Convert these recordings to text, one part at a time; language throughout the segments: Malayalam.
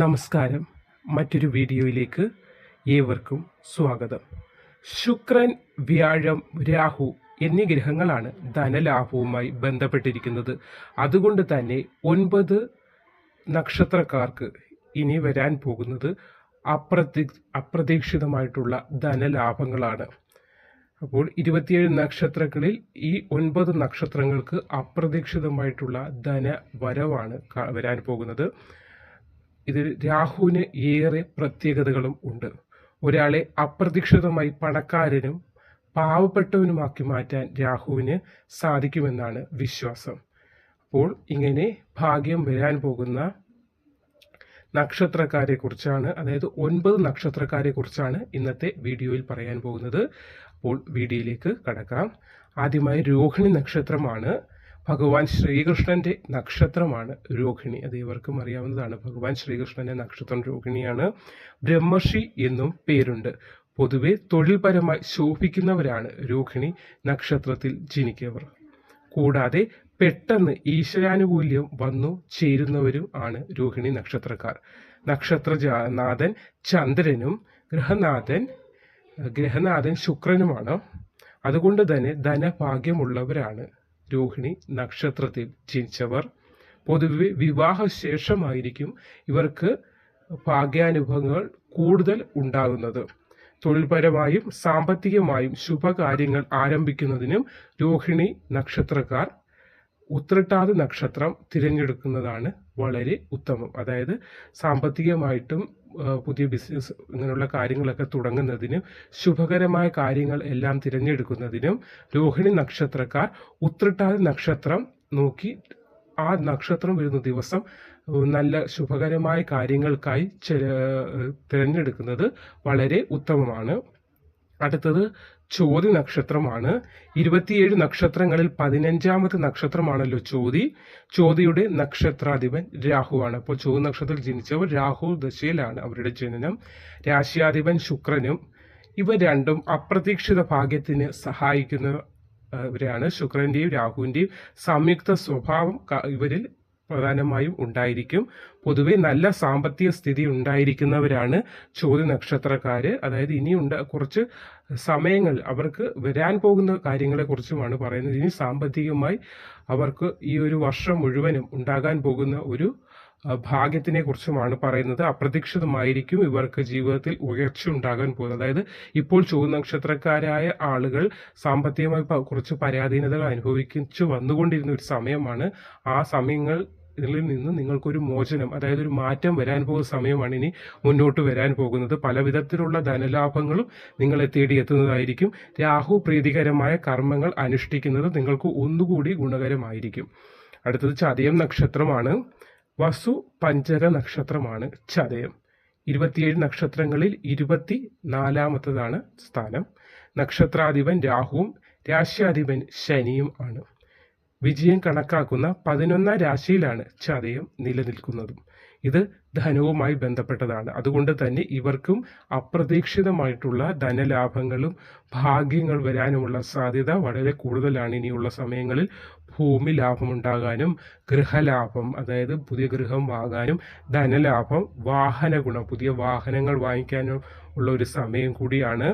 നമസ്കാരം. മറ്റൊരു വീഡിയോയിലേക്ക് ഏവർക്കും സ്വാഗതം. ശുക്രൻ വ്യാഴം രാഹു എന്നീ ഗ്രഹങ്ങളാണ് ധനലാഭവുമായി ബന്ധപ്പെട്ടിരിക്കുന്നത്. അതുകൊണ്ട് തന്നെ ഒൻപത് നക്ഷത്രക്കാർക്ക് ഇനി വരാൻ പോകുന്നത് അപ്രതി അപ്രതീക്ഷിതമായിട്ടുള്ള ധനലാഭങ്ങളാണ്. അപ്പോൾ ഇരുപത്തിയേഴ് നക്ഷത്രങ്ങളിൽ ഈ ഒൻപത് നക്ഷത്രങ്ങൾക്ക് അപ്രതീക്ഷിതമായിട്ടുള്ള ധന വരവാണ് വരാൻ പോകുന്നത്. ഇതിൽ രാഹുവിന് ഏറെ പ്രത്യേകതകളും ഉണ്ട്. ഒരാളെ അപ്രതീക്ഷിതമായി പണക്കാരനും പാവപ്പെട്ടവനുമാക്കി മാറ്റാൻ രാഹുവിന് സാധിക്കുമെന്നാണ് വിശ്വാസം. അപ്പോൾ ഇങ്ങനെ ഭാഗ്യം വരാൻ പോകുന്ന നക്ഷത്രക്കാരെ കുറിച്ചാണ് അതായത് ഒൻപത് നക്ഷത്രക്കാരെ കുറിച്ചാണ് ഇന്നത്തെ വീഡിയോയിൽ പറയാൻ പോകുന്നത്. അപ്പോൾ വീഡിയോയിലേക്ക് കടക്കാം. ആദ്യമായി രോഹിണി നക്ഷത്രമാണ്. ഭഗവാൻ ശ്രീകൃഷ്ണന്റെ നക്ഷത്രമാണ് രോഹിണി. അത് ഇവർക്കും അറിയാവുന്നതാണ്. ഭഗവാൻ ശ്രീകൃഷ്ണന്റെ നക്ഷത്രം രോഹിണിയാണ്. ബ്രഹ്മർഷി എന്നും പേരുണ്ട്. പൊതുവെ തൊഴിൽപരമായി ശോഭിക്കുന്നവരാണ് രോഹിണി നക്ഷത്രത്തിൽ ജനിക്കവർ. കൂടാതെ പെട്ടെന്ന് ഈശ്വരാനുകൂല്യം വന്നു ചേരുന്നവരും ആണ് രോഹിണി നക്ഷത്രക്കാർ. നക്ഷത്ര ജാ- നാഥൻ ചന്ദ്രനും ഗ്രഹനാഥൻ ഗ്രഹനാഥൻ ശുക്രനുമാണ്. അതുകൊണ്ട് തന്നെ ധനഭാഗ്യമുള്ളവരാണ് രോഹിണി നക്ഷത്രത്തിൽ ജനിച്ചവർ. പൊതുവെ വിവാഹശേഷമായിരിക്കും ഇവർക്ക് ഭാഗ്യാനുഭവങ്ങൾ കൂടുതൽ ഉണ്ടാകുന്നത്. തൊഴിൽപരമായും സാമ്പത്തികമായും ശുഭകാര്യങ്ങൾ ആരംഭിക്കുന്നതിനും രോഹിണി നക്ഷത്രക്കാർ ഉത്രട്ടാതി നക്ഷത്രം തിരഞ്ഞെടുക്കുന്നതാണ് വളരെ ഉത്തമം. അതായത് സാമ്പത്തികമായിട്ടും പുതിയ ബിസിനസ് ഇങ്ങനെയുള്ള കാര്യങ്ങളൊക്കെ തുടങ്ങുന്നതിനും ശുഭകരമായ കാര്യങ്ങൾ എല്ലാം തിരഞ്ഞെടുക്കുന്നതിനും രോഹിണി നക്ഷത്രക്കാർ ഉത്രട്ടാതി നക്ഷത്രം നോക്കി ആ നക്ഷത്രം വരുന്ന ദിവസം നല്ല ശുഭകരമായ കാര്യങ്ങൾക്കായി തിരഞ്ഞെടുക്കുന്നത് വളരെ ഉത്തമമാണ്. അടുത്തത് ചോതി നക്ഷത്രമാണ്. ഇരുപത്തിയേഴ് നക്ഷത്രങ്ങളിൽ പതിനഞ്ചാമത്തെ നക്ഷത്രമാണല്ലോ ചോതി. ചോതിയുടെ നക്ഷത്രാധിപൻ രാഹുവാണ്. അപ്പോൾ ചോതി നക്ഷത്രത്തിൽ ജനിച്ചവർ രാഹു ദശയിലാണ് അവരുടെ ജനനം. രാശിയാധിപൻ ശുക്രനും. ഇവ രണ്ടും അപ്രതീക്ഷിത ഭാഗ്യത്തിന് സഹായിക്കുന്നവരാണ്. ശുക്രന്റെയും രാഹുവിന്റെയും സംയുക്ത സ്വഭാവം ഇവരിൽ പ്രധാനമായും ഉണ്ടായിരിക്കും. പൊതുവെ നല്ല സാമ്പത്തിക സ്ഥിതി ഉണ്ടായിരിക്കുന്നവരാണ് ചോദ്യ നക്ഷത്രക്കാർ അതായത് ഇനി ഉണ്ട കുറച്ച് സമയങ്ങൾ അവർക്ക് വരാൻ പോകുന്ന കാര്യങ്ങളെ കുറിച്ചുമാണ് പറയുന്നത്. ഇനി സാമ്പത്തികമായി അവർക്ക് ഈ ഒരു വർഷം മുഴുവനും ഉണ്ടാകാൻ പോകുന്ന ഒരു ഭാഗ്യത്തിനെ കുറിച്ചുമാണ് പറയുന്നത്. അപ്രതീക്ഷിതമായിരിക്കും ഇവർക്ക് ജീവിതത്തിൽ ഉയർച്ച ഉണ്ടാകാൻ പോകുന്നത്. അതായത് ഇപ്പോൾ ചുവ നക്ഷത്രക്കാരായ ആളുകൾ സാമ്പത്തികമായി കുറച്ച് പരാധീനതകൾ അനുഭവിച്ചു വന്നുകൊണ്ടിരുന്ന ഒരു സമയമാണ്. ആ സമയങ്ങൾ ഇതിൽ നിന്ന് നിങ്ങൾക്കൊരു മോചനം അതായത് ഒരു മാറ്റം വരാൻ പോകുന്ന സമയമാണ് ഇനി മുന്നോട്ട് വരാൻ പോകുന്നത്. പല വിധത്തിലുള്ള ധനലാഭങ്ങളും നിങ്ങളെ തേടി എത്തുന്നതായിരിക്കും രാഹു പ്രീതികരമായ കർമ്മങ്ങൾ അനുഷ്ഠിക്കുന്നത് നിങ്ങൾക്ക് ഒന്നുകൂടി ഗുണകരമായിരിക്കും. അടുത്തത് ചതയം നക്ഷത്രമാണ്. വസു പഞ്ചര നക്ഷത്രമാണ് ചതയം. ഇരുപത്തിയേഴ് നക്ഷത്രങ്ങളിൽ ഇരുപത്തി നാലാമത്തതാണ് സ്ഥാനം. നക്ഷത്രാധിപൻ രാഹുവും രാശ്യാധിപൻ ശനിയും ആണ്. വിജയം കണക്കാക്കുന്ന പതിനൊന്നാം രാശിയിലാണ് ചതയം നിലനിൽക്കുന്നതും. ഇത് ധനവുമായി ബന്ധപ്പെട്ടതാണ്. അതുകൊണ്ട് തന്നെ ഇവർക്കും അപ്രതീക്ഷിതമായിട്ടുള്ള ധനലാഭങ്ങളും ഭാഗ്യങ്ങൾ വരാനുമുള്ള സാധ്യത വളരെ കൂടുതലാണ്. ഇനിയുള്ള സമയങ്ങളിൽ ഭൂമി ലാഭമുണ്ടാകാനും ഗൃഹലാഭം അതായത് പുതിയ ഗൃഹം വാങ്ങാനും ധനലാഭം വാഹന ഗുണം പുതിയ വാഹനങ്ങൾ വാങ്ങിക്കാനും ഉള്ള ഒരു സമയം കൂടിയാണ്.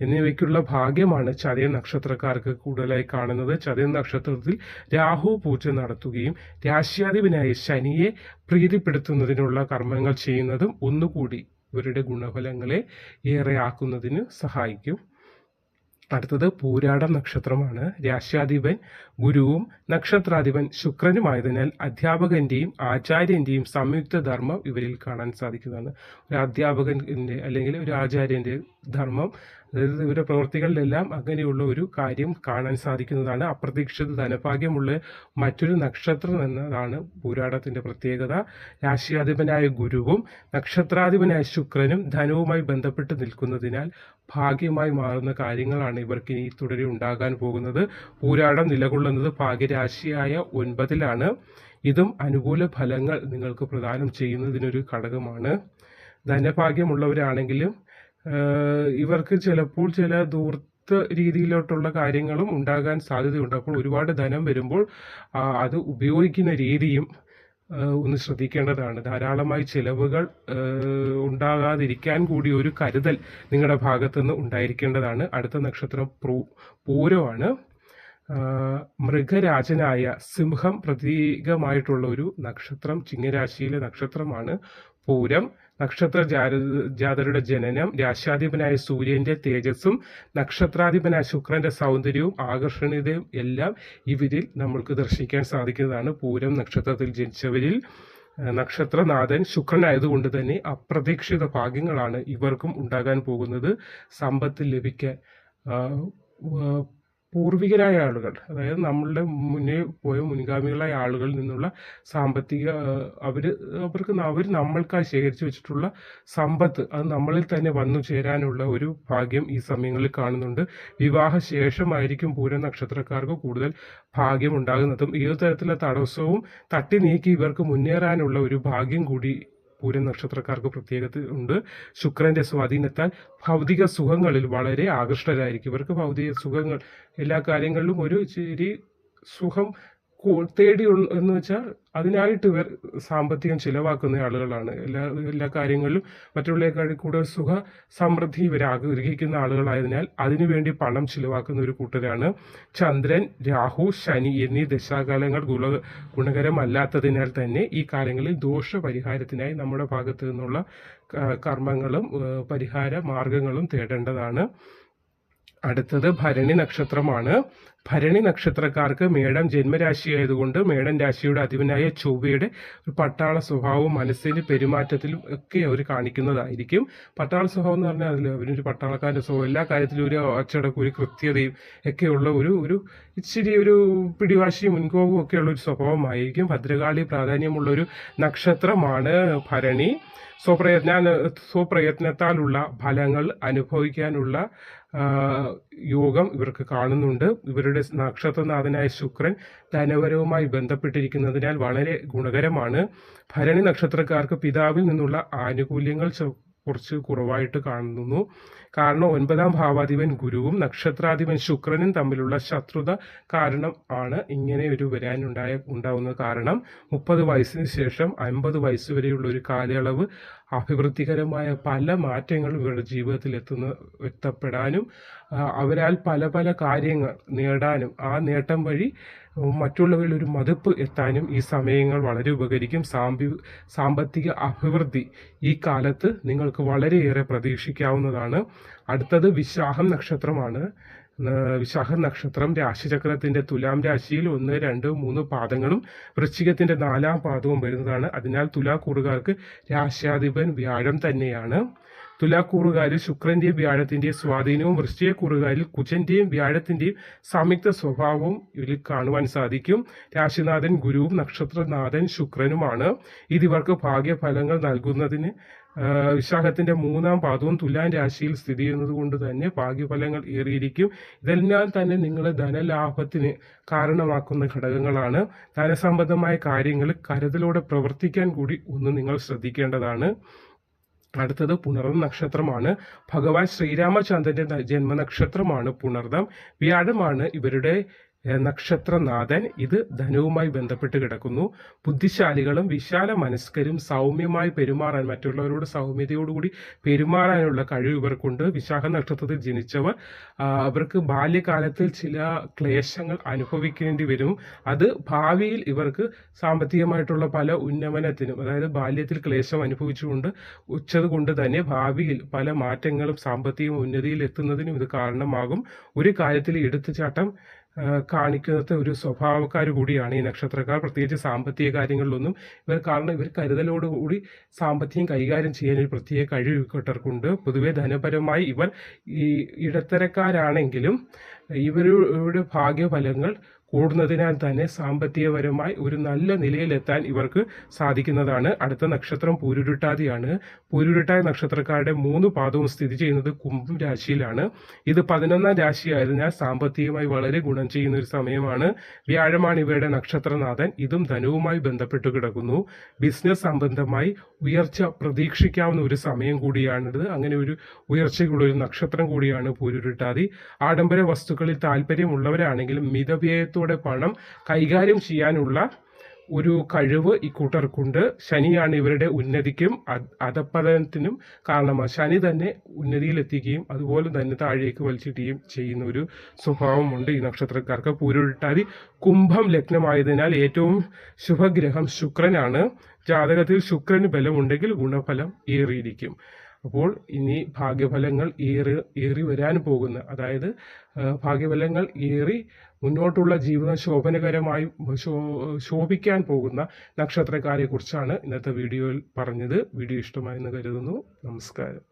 എന്നിവയ്ക്കുള്ള ഭാഗ്യമാണ് ചതയ നക്ഷത്രക്കാർക്ക് കൂടുതലായി കാണുന്നത്. ചതയ നക്ഷത്രത്തിൽ രാഹു പൂജ നടത്തുകയും രാശ്യാധിപനായ ശനിയെ പ്രീതിപ്പെടുത്തുന്നതിനുള്ള കർമ്മങ്ങൾ ചെയ്യുന്നതും ഒന്നുകൂടി ഇവരുടെ ഗുണഫലങ്ങളെ ഏറെ ആക്കുന്നതിന് സഹായിക്കും. അടുത്തത് പൂരാടം നക്ഷത്രമാണ്. രാശ്യാധിപൻ ഗുരുവും നക്ഷത്രാധിപൻ ശുക്രനുമായതിനാൽ അധ്യാപകന്റെയും ആചാര്യന്റെയും സംയുക്ത ധർമ്മം ഇവരിൽ കാണാൻ സാധിക്കുന്നതാണ്. ഒരു അധ്യാപകന്റെ അല്ലെങ്കിൽ ഒരു ആചാര്യന്റെ ധർമ്മം അതായത് ഇവരുടെ പ്രവൃത്തികളിലെല്ലാം അങ്ങനെയുള്ള ഒരു കാര്യം കാണാൻ സാധിക്കുന്നതാണ്. അപ്രതീക്ഷിത ധനഭാഗ്യമുള്ള മറ്റൊരു നക്ഷത്രം എന്നതാണ് പൂരാടത്തിന്റെ പ്രത്യേകത. രാശിയാധിപനായ ഗുരുവും നക്ഷത്രാധിപനായ ശുക്രനും ധനവുമായി ബന്ധപ്പെട്ട് നിൽക്കുന്നതിനാൽ ഭാഗ്യമായി മാറുന്ന കാര്യങ്ങളാണ് ഇവർക്ക് ഇനി തുടരെ ഉണ്ടാകാൻ പോകുന്നത്. പൂരാടം നിലകൊള്ളുന്നത് ഭാഗ്യരാശിയായ ഒൻപതിലാണ്. ഇതും അനുകൂല ഫലങ്ങൾ നിങ്ങൾക്ക് പ്രദാനം ചെയ്യുന്നതിനൊരു ഘടകമാണ്. ധനഭാഗ്യമുള്ളവരാണെങ്കിലും ഇവർക്ക് ചിലപ്പോൾ ചില ദൂർത്ത രീതിയിലോട്ടുള്ള കാര്യങ്ങളും ഉണ്ടാകാൻ സാധ്യതയുണ്ട്. അപ്പോൾ ഒരുപാട് ധനം വരുമ്പോൾ അത് ഉപയോഗിക്കുന്ന രീതിയും ഒന്ന് ശ്രദ്ധിക്കേണ്ടതാണ്. ധാരാളമായി ചിലവുകൾ ഉണ്ടാകാതിരിക്കാൻ കൂടി ഒരു കരുതൽ നിങ്ങളുടെ ഭാഗത്തുനിന്ന് ഉണ്ടായിരിക്കേണ്ടതാണ്. അടുത്ത നക്ഷത്രം പ്രൂ പൂരമാണ്. മൃഗരാജനായ സിംഹം പ്രതീകമായിട്ടുള്ള ഒരു നക്ഷത്രം ചിങ്ങരാശിയിലെ നക്ഷത്രമാണ് പൂരം. നക്ഷത്ര ജാത- ജാതരുടെ ജനനം രാശാധിപനായ സൂര്യന്റെ തേജസ്സും നക്ഷത്രാധിപനായ ശുക്രന്റെ സൗന്ദര്യവും ആകർഷണീയതയും എല്ലാം ഇവരിൽ നമ്മൾക്ക് ദർശിക്കാൻ സാധിക്കുന്നതാണ് പൂരം നക്ഷത്രത്തിൽ ജനിച്ചവരിൽ. നക്ഷത്രനാഥൻ ശുക്രനായതുകൊണ്ട് തന്നെ അപ്രതീക്ഷിത ഭാഗ്യങ്ങളാണ് ഇവർക്കും ഉണ്ടാകാൻ പോകുന്നത്. സമ്പത്ത് ലഭിക്കാൻ പൂർവികരായ ആളുകൾ അതായത് നമ്മളുടെ മുന്നേ പോയ മുൻഗാമികളായ ആളുകളിൽ നിന്നുള്ള സാമ്പത്തിക അവർ അവർക്ക് അവർ നമ്മൾക്കായി ശേഖരിച്ചു വെച്ചിട്ടുള്ള സമ്പത്ത് അത് നമ്മളിൽ തന്നെ വന്നു ചേരാനുള്ള ഒരു ഭാഗ്യം ഈ സമയങ്ങളിൽ കാണുന്നുണ്ട്. വിവാഹ ശേഷമായിരിക്കും പൂര നക്ഷത്രക്കാർക്ക് കൂടുതൽ ഭാഗ്യം ഉണ്ടാകുന്നതും ഏത് തരത്തിലുള്ള തടസ്സവും തട്ടി നീക്കി ഇവർക്ക് മുന്നേറാനുള്ള ഒരു ഭാഗ്യം കൂടി പൂരം നക്ഷത്രക്കാർക്ക് പ്രത്യേകത ഉണ്ട്. ശുക്രന്റെ സ്വാധീനത്താൽ ഭൗതിക സുഖങ്ങളിൽ വളരെ ആകൃഷ്ടരായിരിക്കും. ഇവർക്ക് ഭൗതിക സുഖങ്ങൾ എല്ലാ കാര്യങ്ങളിലും ഒരു ഇച്ചിരി സുഖം കൂ- തേടി ഉൾ- എന്ന് വെച്ചാൽ അതിനായിട്ട് ഇവർ സാമ്പത്തികം ചിലവാക്കുന്ന ആളുകളാണ്. എല്ലാ എല്ലാ കാര്യങ്ങളിലും മറ്റുള്ളവരെക്കാൾ കൂടുതൽ സുഖ സമൃദ്ധി ഇവർ ആഗ്രഹിക്കുന്ന ആളുകളായതിനാൽ അതിനുവേണ്ടി പണം ചിലവാക്കുന്ന ഒരു കൂട്ടരാണ് ചന്ദ്രൻ രാഹു ശനി എന്നീ ദശാകാലങ്ങൾ ഗുണ ഗുണകരമല്ലാത്തതിനാൽ തന്നെ ഈ കാലങ്ങളിൽ ദോഷപരിഹാരത്തിനായി നമ്മുടെ ഭാഗത്തു നിന്നുള്ള കർമ്മങ്ങളും പരിഹാര മാർഗങ്ങളും തേടേണ്ടതാണ്. അടുത്തത് ഭരണി നക്ഷത്രമാണ്. ഭരണി നക്ഷത്രക്കാർക്ക് മേടം ജന്മരാശി ആയതുകൊണ്ട് മേടം രാശിയുടെ അധിപനായ ചൊവ്വയുടെ ഒരു പട്ടാള സ്വഭാവവും മനസ്സിന് പെരുമാറ്റത്തിലും ഒക്കെ അവർ കാണിക്കുന്നതായിരിക്കും. പട്ടാള സ്വഭാവം എന്ന് പറഞ്ഞാൽ അതിൽ അവരൊരു പട്ടാളക്കാരന്റെ സ്വഭാവം എല്ലാ കാര്യത്തിലും ഒരു അച്ചടക്കം ഒരു കൃത്യതയും ഒക്കെയുള്ള ഒരു ഒരു ഇച്ചിരി ഒരു പിടിവാശിയും മുൻകോപവും ഒക്കെയുള്ള ഒരു സ്വഭാവമായിരിക്കും. ഭദ്രകാളി പ്രാധാന്യമുള്ള ഒരു നക്ഷത്രമാണ് ഭരണി. സ്വപ്രയത്ന സ്വപ്രയത്നത്താലുള്ള ഫലങ്ങൾ അനുഭവിക്കാനുള്ള യോഗം ഇവർക്ക് കാണുന്നുണ്ട്. ഇവരുടെ നക്ഷത്രനാഥനായ ശുക്രൻ ധനപരവുമായി ബന്ധപ്പെട്ടിരിക്കുന്നതിനാൽ വളരെ ഗുണകരമാണ്. ഭരണി നക്ഷത്രക്കാർക്ക് പിതാവിൽ നിന്നുള്ള ആനുകൂല്യങ്ങൾ കുറച്ച് കുറവായിട്ട് കാണുന്നു. കാരണം ഒൻപതാം ഭാവാധിപൻ ഗുരുവും നക്ഷത്രാധിപൻ ശുക്രനും തമ്മിലുള്ള ശത്രുത കാരണം ആണ് ഇങ്ങനെ ഒരു വരാനുണ്ടായ ഉണ്ടാവുന്ന കാരണം. മുപ്പത് വയസ്സിന് ശേഷം അൻപത് വയസ്സ് വരെയുള്ള ഒരു കാലയളവ് അഭിവൃദ്ധികരമായ പല മാറ്റങ്ങളും ഇവരുടെ ജീവിതത്തിൽ എത്തുന്ന എത്തപ്പെടാനും അവരാൽ പല പല കാര്യങ്ങൾ നേടാനും ആ നേട്ടം വഴി മറ്റുള്ളവരിൽ ഒരു മതിപ്പ് എത്താനും ഈ സമയങ്ങൾ വളരെ ഉപകരിക്കും. സാമ്പി സാമ്പത്തിക അഭിവൃദ്ധി ഈ കാലത്ത് നിങ്ങൾക്ക് വളരെയേറെ പ്രതീക്ഷിക്കാവുന്നതാണ്. അടുത്തത് വിശാഖം നക്ഷത്രമാണ്. വിശാഖം നക്ഷത്രം രാശിചക്രത്തിന്റെ തുലാം രാശിയിൽ ഒന്ന് രണ്ട് മൂന്ന് പാദങ്ങളും വൃശ്ചികത്തിന്റെ നാലാം പാദവും വരുന്നതാണ്. അതിനാൽ തുലാ കൂറുകാർക്ക് രാശ്യാധിപൻ വ്യാഴം തന്നെയാണ്. തുലാക്കൂറുകാരിൽ ശുക്രന്റെയും വ്യാഴത്തിന്റെയും സ്വാധീനവും വൃശ്ചികക്കൂറുകാരിൽ കുജന്റെയും വ്യാഴത്തിന്റെയും സംയുക്ത സ്വഭാവവും ഇതിൽ കാണുവാൻ സാധിക്കും. രാശിനാഥൻ ഗുരുവും നക്ഷത്രനാഥൻ ശുക്രനുമാണ്. ഇത് ഇവർക്ക് ഭാഗ്യഫലങ്ങൾ നൽകുന്നതിന് വിശാഖത്തിന്റെ മൂന്നാം പാദവും തുലാൻ രാശിയിൽ സ്ഥിതി ചെയ്യുന്നത് കൊണ്ട് തന്നെ ഭാഗ്യഫലങ്ങൾ ഏറിയിരിക്കും. ഇതെല്ലാം തന്നെ നിങ്ങളെ ധനലാഭത്തിന് കാരണമാക്കുന്ന ഘടകങ്ങളാണ്. ധനസംബന്ധമായ കാര്യങ്ങൾ കരുതലോടെ പ്രവർത്തിക്കാൻ കൂടി ഒന്ന് നിങ്ങൾ ശ്രദ്ധിക്കേണ്ടതാണ്. അടുത്തത് പുണർദം നക്ഷത്രമാണ്. ഭഗവാൻ ശ്രീരാമചന്ദ്രന്റെ ജന്മനക്ഷത്രമാണ് പുണർദം. വ്യാഴമാണ് ഇവരുടെ നക്ഷത്രനാഥൻ ഇത് ധനവുമായി ബന്ധപ്പെട്ട് കിടക്കുന്നു. ബുദ്ധിശാലികളും വിശാല മനസ്കരും സൗമ്യമായി പെരുമാറാൻ മറ്റുള്ളവരോട് സൗമ്യതയോടുകൂടി പെരുമാറാനുള്ള കഴിവ് ഇവർക്കുണ്ട്. വിശാഖ നക്ഷത്രത്തിൽ ജനിച്ചവർ അവർക്ക് ബാല്യകാലത്തിൽ ചില ക്ലേശങ്ങൾ അനുഭവിക്കേണ്ടി വരും. അത് ഭാവിയിൽ ഇവർക്ക് സാമ്പത്തികമായിട്ടുള്ള പല ഉന്നമനത്തിനും അതായത് ബാല്യത്തിൽ ക്ലേശം അനുഭവിച്ചുകൊണ്ട് ഉച്ചത് കൊണ്ട് തന്നെ ഭാവിയിൽ പല മാറ്റങ്ങളും സാമ്പത്തിക ഉന്നതിയിൽ എത്തുന്നതിനും ഇത് കാരണമാകും. ഒരു കാര്യത്തിൽ എടുത്തുചാട്ടം കാണിക്കുന്നത് ഒരു സ്വഭാവക്കാർ കൂടിയാണ് ഈ നക്ഷത്രക്കാർ. പ്രത്യേകിച്ച് സാമ്പത്തിക കാര്യങ്ങളിലൊന്നും ഇവർ കാരണം ഇവർ കരുതലോടുകൂടി സാമ്പത്തികം കൈകാര്യം ചെയ്യാൻ ഒരു പ്രത്യേക കഴിവ് കെട്ടർക്കുണ്ട് പൊതുവെ ധനപരമായി ഇവർ ഈ ഇടത്തരക്കാരാണെങ്കിലും ഇവരുടെ ഭാഗ്യഫലങ്ങൾ കൂടുന്നതിനാൽ തന്നെ സാമ്പത്തികപരമായി ഒരു നല്ല നിലയിലെത്താൻ ഇവർക്ക് സാധിക്കുന്നതാണ്. അടുത്ത നക്ഷത്രം പൂരുരുട്ടാതിയാണ്. പൂരുരുട്ടായ നക്ഷത്രക്കാരുടെ മൂന്ന് പാദവും സ്ഥിതി ചെയ്യുന്നത് കുംഭം രാശിയിലാണ്. ഇത് പതിനൊന്നാം രാശിയായതിനാൽ സാമ്പത്തികമായി വളരെ ഗുണം ചെയ്യുന്ന ഒരു സമയമാണ്. വ്യാഴമാണ് ഇവയുടെ നക്ഷത്രനാഥൻ. ഇതും ധനവുമായി ബന്ധപ്പെട്ട് കിടക്കുന്നു. ബിസിനസ് സംബന്ധമായി ഉയർച്ച പ്രതീക്ഷിക്കാവുന്ന ഒരു സമയം കൂടിയാണിത്. അങ്ങനെ ഒരു ഉയർച്ചയ്ക്കുള്ള ഒരു നക്ഷത്രം കൂടിയാണ് പൂരുരുട്ടാതി. ആഡംബര വസ്തുക്കളിൽ താല്പര്യമുള്ളവരാണെങ്കിലും മിതവ്യയത്തോടെ പണം കൈകാര്യം ചെയ്യാനുള്ള ഒരു കഴിവ് ഈ കൂട്ടർക്കുണ്ട് ശനിയാണ് ഇവരുടെ ഉന്നതിക്കും അധപ്പതനത്തിനും കാരണമാണ് ശനി തന്നെ ഉന്നതിയിലെത്തിക്കുകയും അതുപോലെ തന്നെ താഴേക്ക് വലിച്ചിട്ടുകയും ചെയ്യുന്ന ഒരു സ്വഭാവമുണ്ട് ഈ നക്ഷത്രക്കാർക്ക്. പൂരുരുട്ടാതി കുംഭം ലഗ്നമായതിനാൽ ഏറ്റവും ശുഭഗ്രഹം ശുക്രനാണ്. ജാതകത്തിൽ ശുക്രന് ബലമുണ്ടെങ്കിൽ ഗുണഫലം ഏറിയിരിക്കും. അപ്പോൾ ഇനി ഭാഗ്യഫലങ്ങൾ ഏറി ഏറി വരാൻ പോകുന്ന അതായത് ഭാഗ്യഫലങ്ങൾ ഏറി മുന്നോട്ടുള്ള ജീവിതം ശോഭനകരമായി ശോഭിക്കാൻ പോകുന്ന നക്ഷത്രക്കാരെ കുറിച്ചാണ് ഇന്നത്തെ വീഡിയോയിൽ പറഞ്ഞത്. വീഡിയോ ഇഷ്ടമായെന്ന് കരുതുന്നു. നമസ്കാരം.